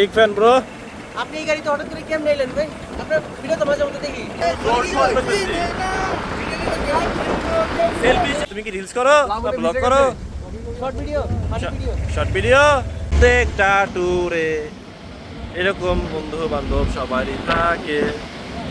Big fan bro আপনি এই গাড়িতে হঠাৎ করে কেমন এলেন ভাই? আপনার ভিডিও তো মাঝে মধ্যে দেখি। সেলফি তুমি কি রিলস করো না ব্লগ করো? Short video video short video প্রত্যেকটা ট্যুরে এরকম বন্ধু বান্ধব সবারই থাকে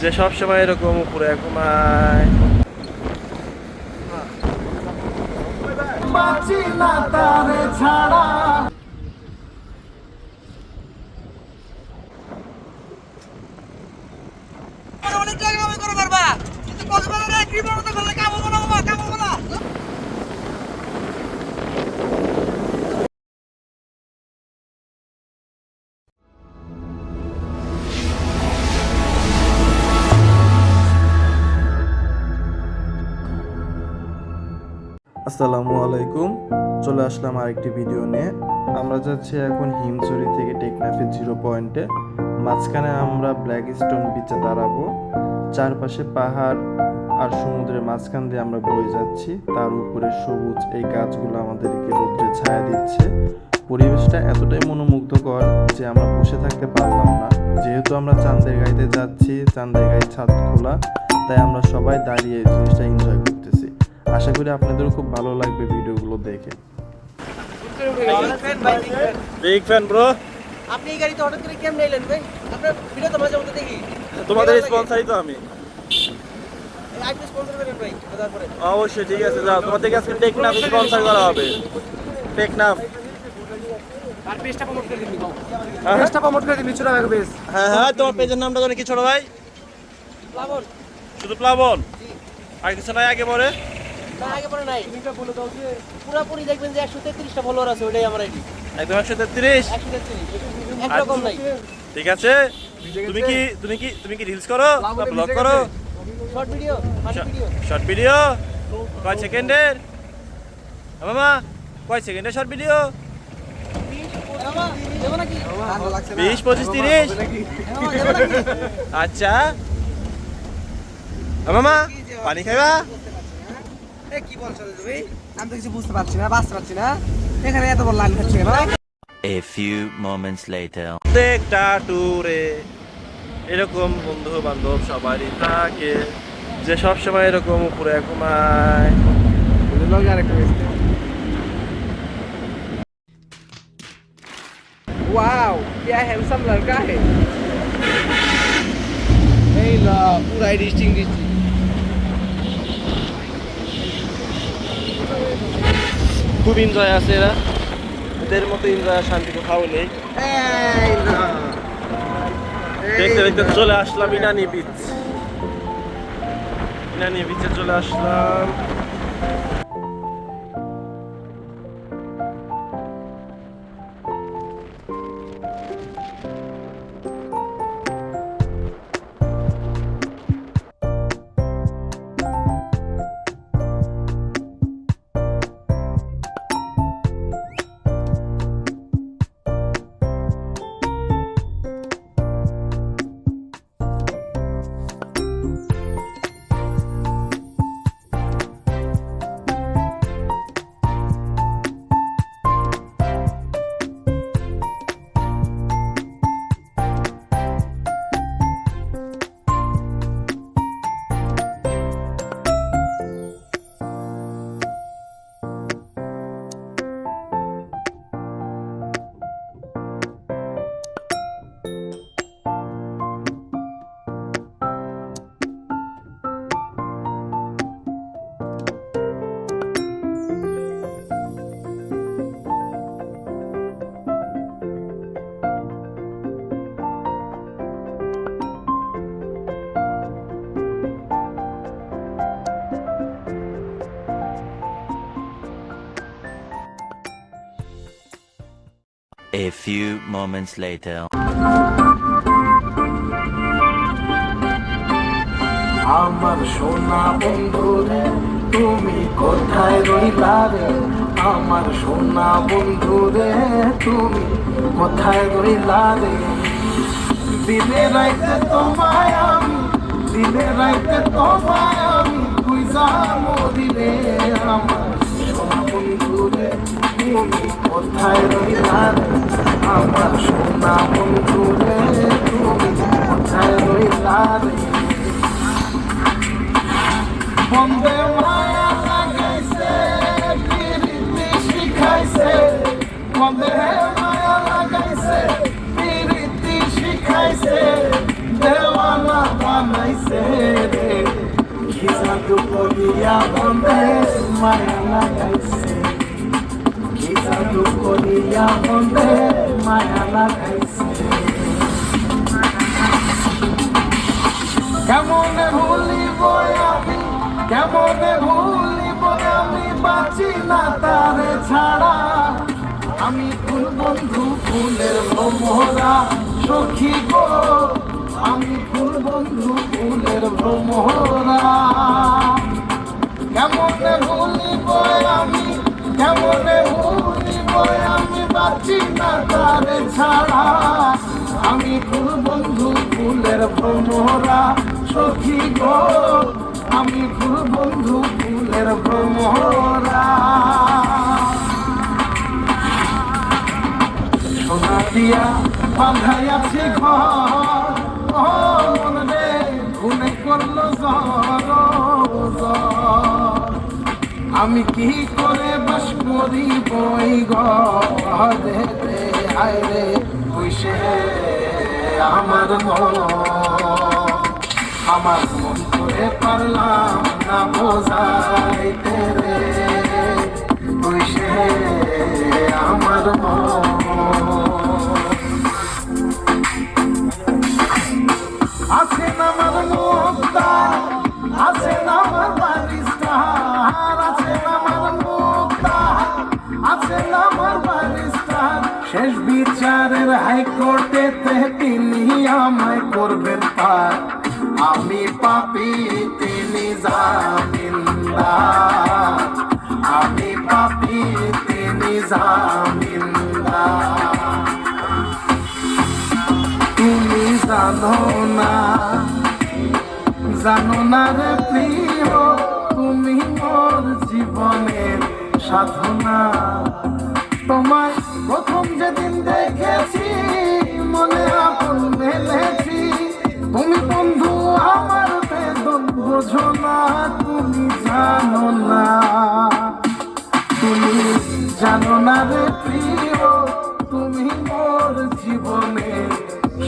যে সব সময় এরকম উপরে ঘুমায়। অনেক আসসালামু আলাইকুম। চলে আসলাম আরেকটি ভিডিও নিয়ে। আমরা যাচ্ছি এখন হিমচুরি থেকে টেকনাফে জিরো পয়েন্টে। মাঝখানে আমরা ব্ল্যাক স্টোন বিচে দাঁড়াবো। চারপাশে পাহাড় আর সমুদ্রের মাঝখান দিয়ে আমরা বয়ে যাচ্ছি। তার উপরে সবুজ এই গাছগুলো আমাদেরকে রৌদ্রে ছায়া দিচ্ছে। পরিবেশটা এতটাই মনোমুগ্ধকর যে আমরা বসে থাকতে পারলাম না। যেহেতু আমরা চান্দের গাইতে যাচ্ছি চান্দের গাই ছাদ খোলা তাই আমরা সবাই দাঁড়িয়ে জিনিসটা এনজয় করতেছি। আশা করি আপনাদেরও খুব ভালো লাগবে ভিডিওগুলো দেখে। বিগ ফ্যান ব্রো আপনি এই গাড়িতে হঠাৎ করে কেমন এলেন ভাই? আপনার ভিডিও তো মাঝে মধ্যে দেখি। তোমাদের স্পন্সারই তো আমি। অবশ্যই ঠিক আছে যাও। তোমাদেরকে আজকে টেকনাফ স্পন্সর করা হবে। টেকনাফ হ্যাঁ? হ্যাঁ হ্যাঁ তোমার পেজের নামটা জানি কি ছোট ভাই? প্লাবন। শুধু প্লাবন? আর কিছু নাই আগে পরে? না আগে পরে নাই। পুরাপুরি দেখবেন যে একশো তেত্রিশটা ফলোয়ার আছে ওটাই আমার আইডি। একদম একশো তেত্রিশ? একশো তেত্রিশ একরকম নাই। ঠিক আছে। তুমি কি তুমি কি তুমি কি রিলস করো না ব্লগ করো? শর্ট ভিডিও শর্ট ভিডিও কয় সেকেন্ডের মামা কয় সেকেন্ডের শর্ট ভিডিও বিশ পঁচিশ তিরিশ? আচ্ছা। মামা পানি খাইবা? কি বলছো তুমি? আমি তো কিছু বুঝতে পারছি না বাঁচতে পারছি না। এখানে এত বড় লাইন খাচ্ছি A few moments later. প্রত্যেকটা ট্যুরে এরকম বন্ধু বান্ধব সবারই থাকে যে সব সময় এরকম উপরে ঘুমায় লগে আরেকটা পেজ वाओ क्या हैंडसम लड़का है এই ল পুরাই ডিস্টিং ডিস্টিং খুব এনজয় আছে এরা এদের মতো আর শান্তি কোথাও নেই দেখতে দেখতে চলে আসলাম ইনানি বিচ ইনানি বিচে চলে আসলাম। A few moments later. আমার সোনা বন্ধুরে তুমি কোথায় রইলা রে আমার সোনা বন্ধুরে তুমি কোথায় রইলা রে দিনে রাইতে তোমায় আমি, দিনে রাইতে তোমায় আমি, তুই যা মরিরে আমার বন্ধুরে তুমি কোথায় রইলা রে আমার সোনা বন্ধু রে তুমি কোথায় রইলা রে? বন্দে মায়া লাগাইছে পিরিতি শিখাইছে। বন্দে মায়া লাগাইছে পিরিতি শিখাইছে। দেওয়ানা বানাইছে রে। জাদু বন্দে মায়া লাগাইছে জাদু করিয়া মায়া লাগাইছে। কেমনে ভুলিব আমি, কেমনে ভুলিব আমি, বাঁচি না তারে ছাড়া। আমি ফুল বন্ধু, ফুলের ভ্রমরা সখী গো। আমি ফুল বন্ধু, ফুলের ভ্রমরা। কেমনে ভুলিব আমি, কেমনে ভুলিব আমি বাঁচি না তারে ছাড়া আমি ফুল বন্ধু ফুলের ভ্রমরা সখী গো, আমি ফুল বন্ধু ফুলের ভ্রমরা সোনা দিয়া বাঁধাইয়াছি ঘর, ও মন রে গুনে করল জ্বর জ্বর। আমি কি করে বাস করি বই ঘরে রে হায় রে বুঝে আমার মন। আমার মন করে পারলাম না বোঝাইতে রে। বুঝে আমার আছে আমার মুক্তা জানো না জানো প্রিয়, তুমি মোর জীবনের সাধনা। তোমায় প্রথম যেদিন দেখেছি, মনে আপন মেলেছি। তুমি বন্ধু আমার বেদন বোঝো তুমি জানো তুমি জানো না রে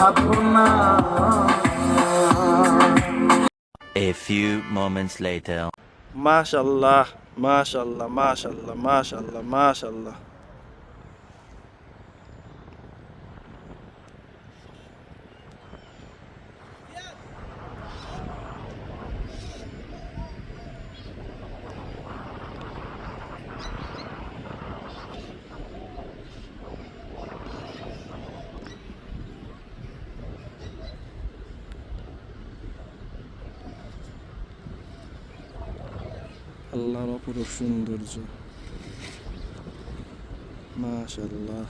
সাধনা A few moments later. মাশাল্লাহ মাশাল্লাহ মাশাল্লাহ মাশাল্লাহ মাশাল্লাহ সৌন্দর্য মাশাল্লাহ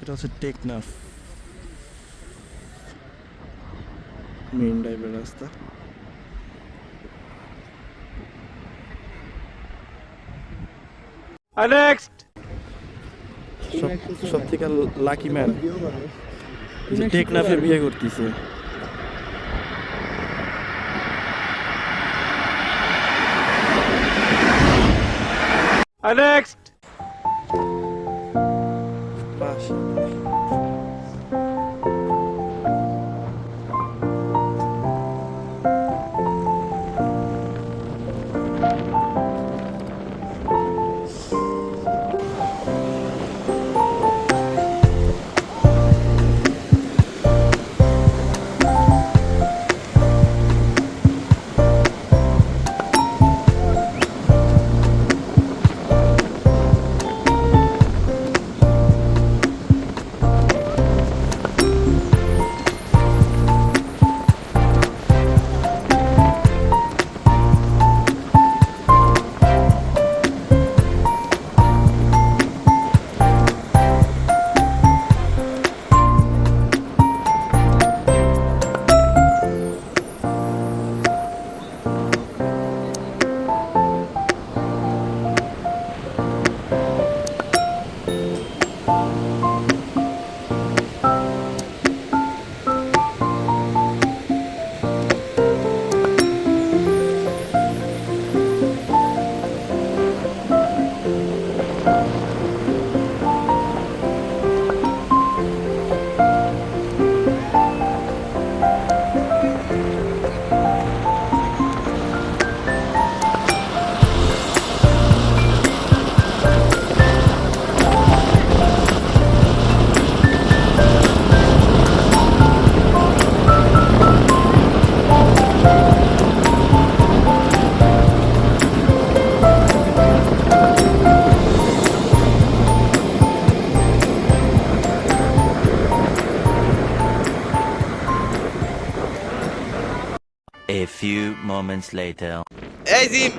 এটা হচ্ছে টেকনাফ মেইন ড্রাইভের রাস্তা নেক্সট সব থেকে লাকি ম্যান যে টেকনাফে বিয়ে করতেছে। Next moments later. এই জিম,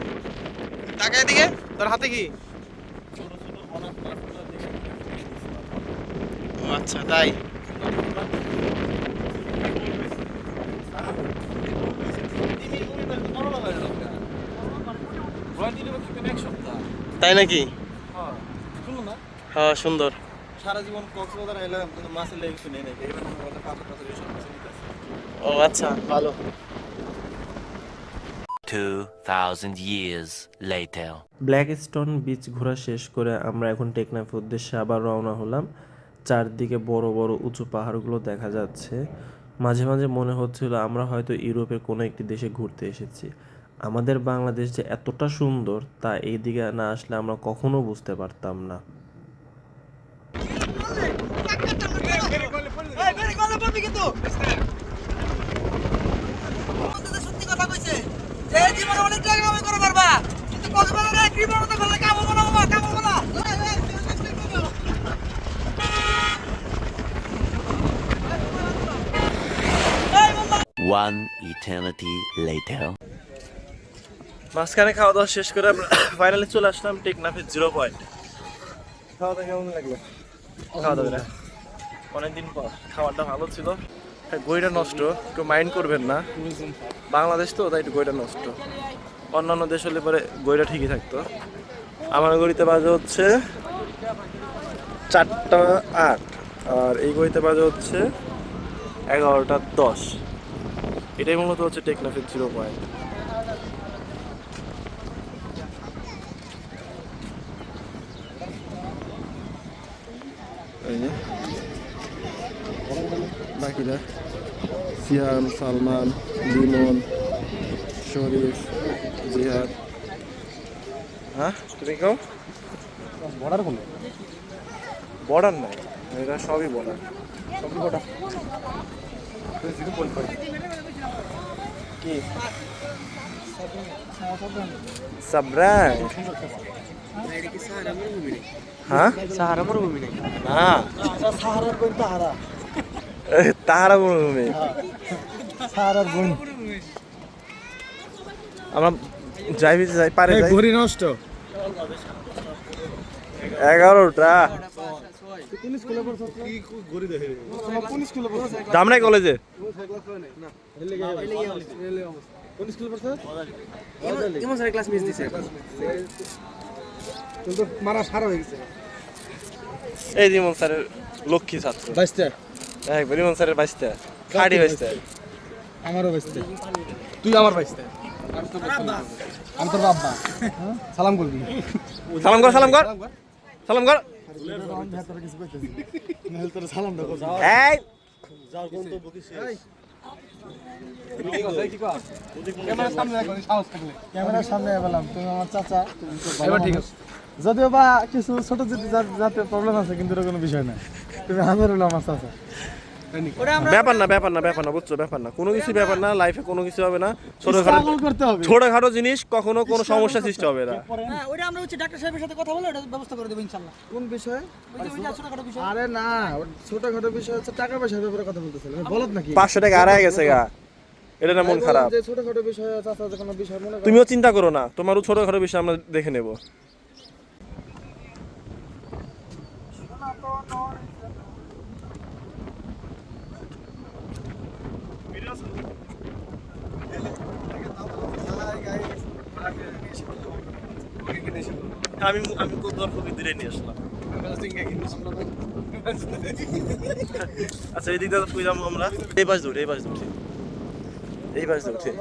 টাকা এদিকে, তোর হাতে কি আচ্ছা তাই তাই নাকি হ্যাঁ সুন্দর সারা জীবন কক্সবাজার এলাম কিন্তু মাছের লেগে নেই নাকি। ও আচ্ছা ভালো 2,000 years later. Black stone beach ঘোরা শেষ করে আমরা এখন টেকনাফের উদ্দেশ্যে আবার রওনা হলাম চারদিকে বড় বড় উঁচু পাহাড়গুলো দেখা যাচ্ছে মাঝে মাঝে মনে হচ্ছিল আমরা হয়তো ইউরোপের কোনো একটি দেশে ঘুরতে এসেছি আমাদের বাংলাদেশ যে এতটা সুন্দর তা এই দিকে না আসলে আমরা কখনো বুঝতে পারতাম না কিন্তু। বন্ধু তো সত্যি কথা কইছে। যে এই জীবনে অনেক টাকা কামাই করে পারবা। কিন্তু কক্সবাজারে এক কৃপণের মতো করলে কাম হব না বাবা, কাম হব না। এই বন্ধু, One eternity later. মাঝখানে খাওয়া দাওয়া শেষ করে আমরা ফাইনালি চলে আসলাম টেকনাফের জিরো পয়েন্ট খাওয়া দাওয়া কেমন লাগল? খাওয়া দাওয়া অনেকদিন পর। খাবারটা ভালো ছিল। হ্যাঁ, গইটা নষ্ট। একটু মাইন্ড করবেন না। বাংলাদেশ তো তাই একটু গইটা নষ্ট। অন্যান্য দেশ হলে পরে গইটা ঠিকই থাকতো। আমার গড়িতে বাজে হচ্ছে চারটা আট, আর এই গড়িতে বাজে হচ্ছে এগারোটা দশ। এটাই মূলত হচ্ছে টেকনাফের জিরো পয়েন্ট বাকিরা, সিয়াম, সালমান, লিমন, শরীফ। জিহাদ হ্যাঁ তুমি কেউ? বর্ডার কোন বর্ডার নাই। এটা সবই বর্ডার সবই বর্ডার কি? সাবরান হ্যাঁ সাহারা মরুভূমি নেই। না। তাহারা। মরুভূমি আমরা যাই যাই পারে যাই। ঘড়ি নষ্ট। এগারোটা। জামনাই কলেজে। ক্লাস মিস দিছে কিন্তু মারা সারা হয়ে গেছে এই জিমন স্যারের লক্ষ্মী ছাত্র বাইশটা। ইমন স্যারের বাইশটা। খাড়ি বাইশটা। আমারও বাইশটা। তুই আমার বাইশটা। আমি তোর বাবা? সালাম করবি। সালাম কর সালাম কর। সালাম কর। ক্যামেরার সামনে বললাম তুমি আমার চাচা। এবার ঠিক আছে। যদিও বা কিছু ছোট যদি যাতে প্রবলেম আছে কিন্তু কোনো বিষয় না তুমি আমার হলো আমার চাচা। ব্যাপার না ব্যাপার না ব্যাপার না বুঝছ ব্যাপার না। কোনো কিছু ব্যাপার না লাইফে কোনো কিছু হবে না। ছোটখাটো স্ট্রাগল করতে হবে। ছোটখাটো জিনিস কখনো কোনো সমস্যা সৃষ্টি হবে না। হ্যাঁ, ওইটা আমরা হচ্ছে ডাক্তার সাহেবের সাথে কথা বলে ওটা ব্যবস্থা করে দেবো ইনশাল্লাহ কোন বিষয়? ওই যে ওইটা ছোটখাটো বিষয়। আরে না ছোটখাটো বিষয় হচ্ছে টাকা পয়সার ব্যাপারে কথা বলতেছিলাম বলত নাকি? পাঁচশো টাকা আড়াই গেছে গা। এটা না মন খারাপ। যে ছোটখাটো বিষয় আছে আছে কোনো বিষয় মনে তুমিও চিন্তা করো না তোমারও ছোটখাটো বিষয় আমরা দেখে নেব। আমি আমি কোথাও দূরে নিয়ে আসলাম আচ্ছা এই দিকটা যাব আমরা। এই পাশ দৌড় এই পাশ দৌড়ছি এই পাশ দৌড়ছি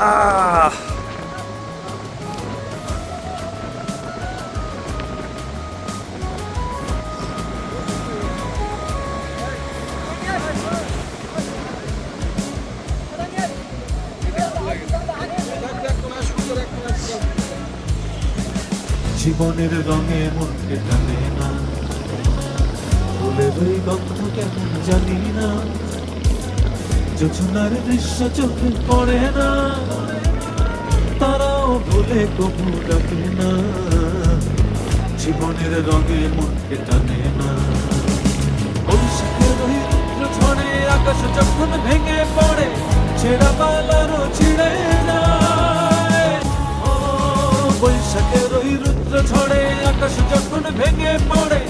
আহ জীবনের রঙে মনকে টানে না। ফুলের গন্ধ কেমন জানি না। যোচনার দৃশ্য চোখে পড়ে না। তারাও ভুলে কবু ডাকে না। জীবনের রঙে মনকে টানে না। ঝড়ে আকাশ যখন ভেঙে পড়ে, ছেঁড়া পালারও ছিঁড়ে বৈশাখের ওই রুদ্র ঝড়ে আকাশ যখন ভেঙে পড়ে,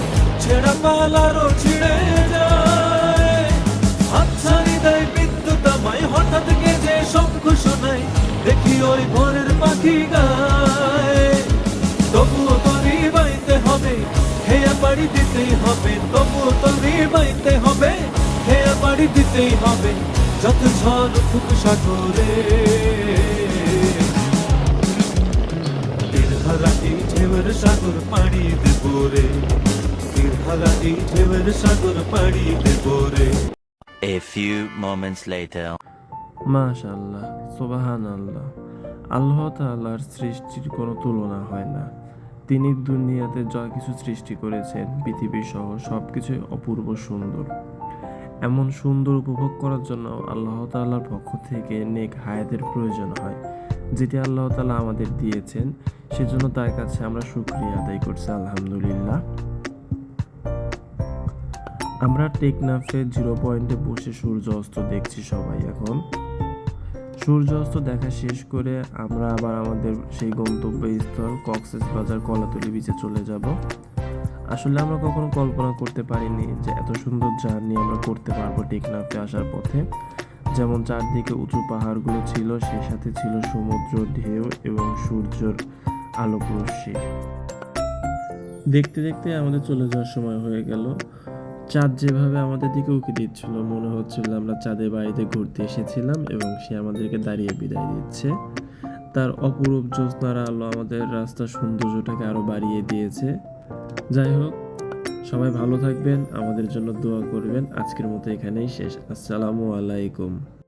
ছেঁড়া পালারও ছিঁড়ে যায়। হাতছানি দেয় বিদ্যুৎ আমায় হঠাৎ কে গেজে শঙ্খ শোনাই দেখি ওই ভোরের পাখি গায়। তবুও তরি বাইতে হবে হেয়া বাড়ি দিতেই হবে। তবুও তরি বাইতে হবে হেয়া বাড়ি দিতেই হবে। যত ঝড় উঠুক সাগরে। তীরহারা এই সাগর পাড়ি দেব রে। তীরহারা এই সাগর পাড়ি দেব রে। A few moments later. মাশাল্লাহ সোবাহান আল্লাহ আল্লাহ সৃষ্টির কোনো তুলনা হয় না। তিনি দুনিয়াতে যা কিছু সৃষ্টি করেছেন, পৃথিবী সহ সব কিছুই অপূর্ব সুন্দর। এমন সুন্দর উপভোগ করার জন্য আল্লাহ তাল্লাহর পক্ষ থেকে নেক হায়াতের প্রয়োজন হয়, যেটি আল্লাহ তাআলা আমাদের দিয়েছেন। সেজন্য তার কাছে আমরা শুক্রিয়া আদায় করছি, আলহামদুলিল্লাহ। আমরা টেকনাফে জিরো পয়েন্টে বসে সূর্য অস্ত দেখছি সবাই এখন। সূর্য অস্ত দেখা শেষ করে আমরা আবার আমাদের সেই গন্তব্যস্থল কক্সেস বাজার কলাতলি বিচে চলে যাব। আসলে আমরা কখনো কল্পনা করতে পারিনি যে এত সুন্দর জার্নি আমরা করতে পারব টেকনাফে আসার পথে। যেমন চারদিকে উঁচু পাহাড়গুলো ছিল সেই সাথে ছিল সমুদ্র, ঢেউ এবং সূর্যের আলোক রশ্মি দেখতে দেখতে আমাদের চলে যাওয়ার সময় হয়ে গেল। চাঁদ যেভাবে আমাদের দিকে উঁকি দিচ্ছিল, মনে হচ্ছিল আমরা চাঁদের বাড়িতে ঘুরতে এসেছিলাম এবং সে আমাদেরকে দাঁড়িয়ে বিদায় দিচ্ছে। তার অপরূপ জ্যোৎস্নার আলো আমাদের রাস্তার সৌন্দর্যটাকে আরও বাড়িয়ে দিয়েছে। যাই হোক, সবাই ভালো থাকবেন, আমাদের জন্য দোয়া করবেন। আজকের মতো এখানেই শেষ। আসসালামু আলাইকুম।